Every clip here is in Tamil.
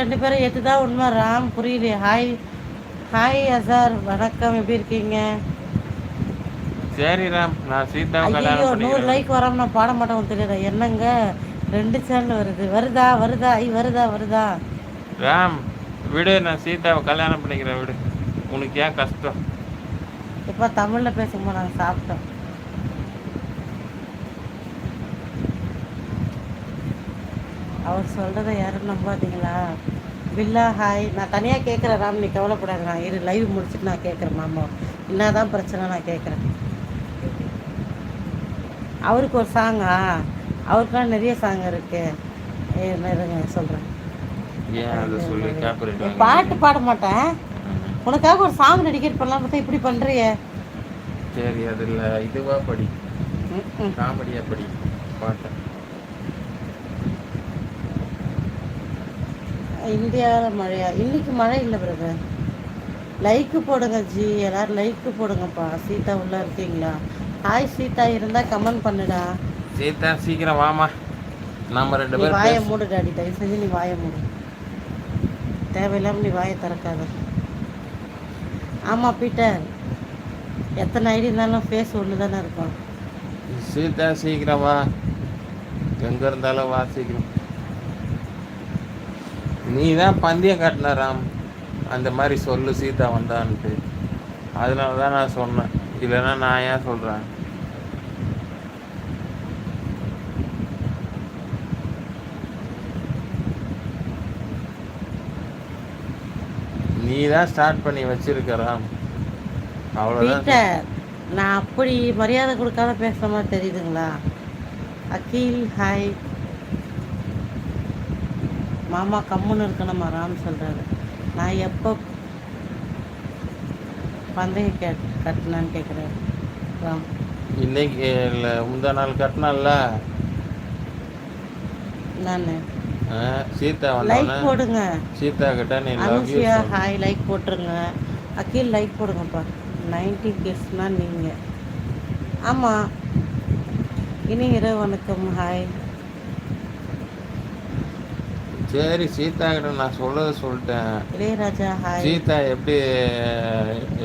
ரெண்டு பேரும் ஏத்துதான் உண்மை ராம் புரியலையே. ஹாய் ஹாய் அசார் வணக்கம். எப்படி இருக்கீங்க? சரி ராம். நான் சீதாவை ஐயோ நூறு லைக் வராம நான் பாட மாட்டேன் தெரியுதா? என்னங்க? ரெண்டு சேனல் வருது. வருதா? வருதா? ஐ வருதா? வருதா? ராம் விடு. நான் சீதாவை கல்யாணம் பண்ணிக்கிறேன். விடு. உனக்கு ஏன் கஷ்டம்? இப்போ தமிழில் பேசும்போது நாங்கள் சாப்பிட்டோம் அவர் சொல்கிறத யாரும் நம்பாதீங்களா? பில்லா ஹாய். நான் தனியாக கேட்குறேன் ராம். நீ கவலைப்படாத. நான் இரு லைவ் முடிச்சுட்டு நான் கேட்குறேன் மாமா. என்னதான் பிரச்சனை நான் கேட்குறேன் அவருக்கு ஒரு சாங்கா அவருக்குலாம் நிறைய சாங் இருக்கு. ஏ, இருங்க சொல்கிறேன் அதை பாட்டு பாட மாட்டேன். உனக்காக ஒரு சாங் டெடிகேட் பண்ணலாம் பார்த்தா இப்படி பண்ணுறியே சரி அதில் இதுவா படி. ம்ம். காமெடியா படி. பாட்டை. இந்தியாவில் மழையா இன்னைக்கு மழை இல்லை பிரதர் லைக்கு போடுங்க ஜி. எல்லாரும் லைக்கு போடுங்கப்பா. சீதா உள்ள இருக்கீங்களா? ஹாய் சீதா. இருந்தா கமெண்ட் பண்ணுடா. சீதா சீக்கிரம் வாமா நம்ம ரெண்டு பேரும் வாயை மூடு டாடி. தயவு செஞ்சு நீ வாயை மூடு. தேவையில்லாம நீ வாயை திறக்காத. ஆமா பீட்டர். எத்தனை ஐடி இருந்தாலும் ஃபேஸ் ஒன்று தானே இருக்கும். சீதா சீக்கிரம் வா. எங்க இருந்தாலும் வா சீக்கிரம். நீ தான் பந்தயம் கட்டின ராம். அந்த மாதிரி சொல்லு சீதா வந்தான்ட்டு. அதனால தான் நான் சொன்னேன். இல்லைன்னா நான் ஏன் சொல்கிறேன் நீ தான் ஸ்டார்ட் பண்ணி வச்சிருக்க ராம். அவ்வளோதான் நான் அப்படி மரியாதை கொடுக்காத பேசுற மாதிரி தெரியுதுங்களா? அகில் ஹாய். மாமா கம்முன்னு இருக்கணுமா ராம் சொல்றாரு. நான் எப்போ பந்தயம் கே கட்டினான்னு கேட்குறாரு ராம். இன்னைக்கு இல்லை முந்தா நாள் கட்டினால நான். சீதா லைக் போடுங்க. சீதா கிட்ட நீ love you Anushiya hi like போட்டுருங்க. அகில் லைக் போடுங்கப்பா. நைன்டி கிஸ்னா நீங்கள் ஆமாம் இனி இரவு வணக்கம். ஹாய். சரி சீதா கிட்ட நான் சொல்லதை சொல்லிட்டேன். இளையராஜா ஹாய் சீதா எப்படி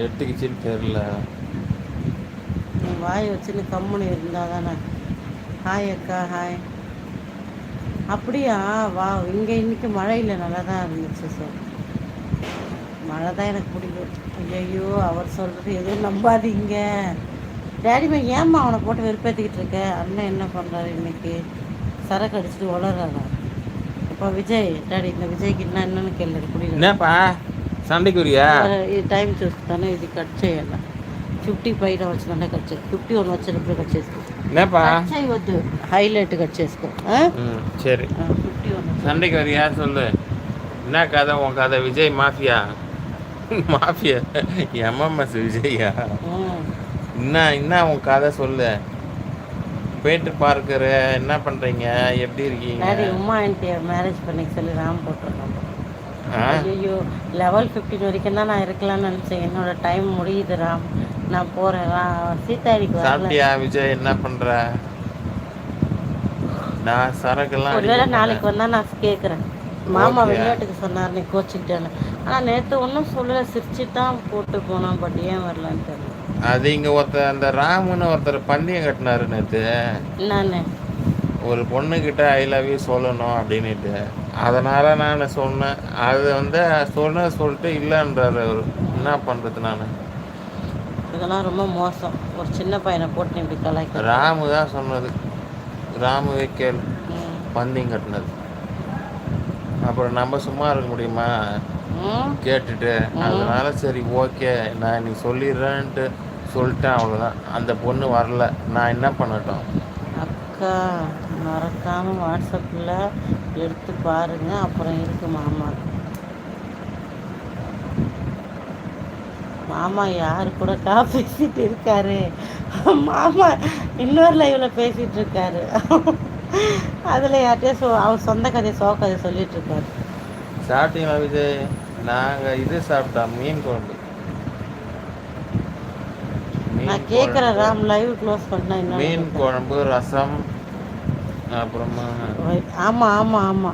எடுத்துக்கிச்சின்னு தெரியல. நீ வாய் வச்சுன்னு கம்முன்னு இருந்தால் தானே ஹாய் அக்கா ஹாய் அப்படியா? வா இங்கே இன்னைக்கு மழை இல்லை நல்லா தான் இருந்துச்சு சார் மழை தான் எனக்கு பிடிக்கும். ஐயோ அவர் சொல்கிறது எதுவும் நம்பாதீங்க. டேடிமா ஏம்மா அவனை போட்டு வெறுப்பேற்றிக்கிட்டு இருக்க? அண்ணன் என்ன பண்ணுறாரு இன்னைக்கு? சரக்கு அடிச்சுட்டு உளறாரா? இப்போ விஜய் டாடி இந்த விஜய்க்கு என்ன என்னன்னு கேள்வி புரியல என்னப்பா சண்டைக்கு வரியா ఇది టైం చూస్తాను ఇది కట్ చేయాలి ఫిఫ్టీ పైన వచ్చిందంటే కట్ చేయి ఫిఫ్టీ వన్ వచ్చినప్పుడు కట్ చేసుకో என்னப்பா కట్ చేయవద్దు హైలైట్ కట్ చేసుకో ம் சரி ఫిఫ్టీ వన్ சண்டைக்கு வரியா சொல்லு என்ன கதை உன் கதை விஜய் மாஃபியா மாஃபியா எம்எம்எஸ் விஜய்யா என்ன என்ன உன் கதை சொல்லு போயிட்டு பார்க்குற என்ன பண்ணுறீங்க எப்படி இருக்கீங்க? உமா ஆண்டி மேரேஜ் பண்ணிக்க சொல்லி ராம் போட்டிருக்கான் ஆ? ஐயோ லெவல் ஃபிஃப்டின் வரைக்கும் தான் நான் இருக்கலாம்னு நினச்சேன். என்னோட டைம் முடியுது ராம். நான் போகிறேன் சீதாடிக்கு சாப்பிட்டியா விஜய்? என்ன பண்ற? நான் சரக்குலாம் ஒருவேளை நாளைக்கு. வந்தால் நான் கேட்குறேன் மாமா. விளையாட்டுக்கு சொன்னார் நீ கோச்சிக்கிட்டேன்னு. ஆனால் நேற்று ஒன்றும் சொல்லலை. சிரிச்சு தான் போட்டு போனோம் பட் ஏன் வரலான்னு தெரியல. அது இங்க ஒருத்தர் அந்த ராமுன்னு ஒருத்தர் பந்தயம் கட்டினாரு என்னன்னு ஒரு பொண்ணுக்கிட்ட ஐ லவ் யூ சொல்லணும் அப்படின்னுட்டு. அதனால நான் சொன்னேன். அது வந்து சொன்ன சொல்லிட்டு இல்லைன்றாரு அவரு. என்ன பண்றது நான்? இதெல்லாம் ரொம்ப மோசம். ஒரு சின்ன பையனை போட்டு இப்படி கலாய்க்க ராமு தான் சொன்னது. ராமுவே கேள். ம். பந்தயம் கட்டினது. அப்புறம் நம்ம சும்மா இருக்க முடியுமா? கேட்டுட்டு. அதனால சரி ஓகே. நான் நீ சொல்லிடுறேன்ட்டு. சொல்லிட்டேன் அவ்வளோதான் அந்த பொண்ணு வரல. நான் என்ன பண்ணட்டும்? அக்கா மறக்காம வாட்ஸ்அப்பில் எடுத்து பாருங்க. அப்புறம் இருக்கு மாமா. மாமா யாரு கூட கா பேசிட்டு இருக்காரு? மாமா இன்னொரு லைவ்ல பேசிட்டு இருக்காரு. அதுல யார்கிட்டயும் சொ அவர் சொந்த கதையை சோ கதையை சொல்லிட்டு இருக்காரு. சாப்பிட்டீங்களா விஜய்? நாங்கள் இது சாப்பிட்டோம் மீன் குழம்பு. நான் கேட்குறேன் ராம் லைவ் க்ளோஸ் பண்ணா என்ன மீன் குழம்பு ரசம் அப்புறமா ஆமா ஆமா ஆமா.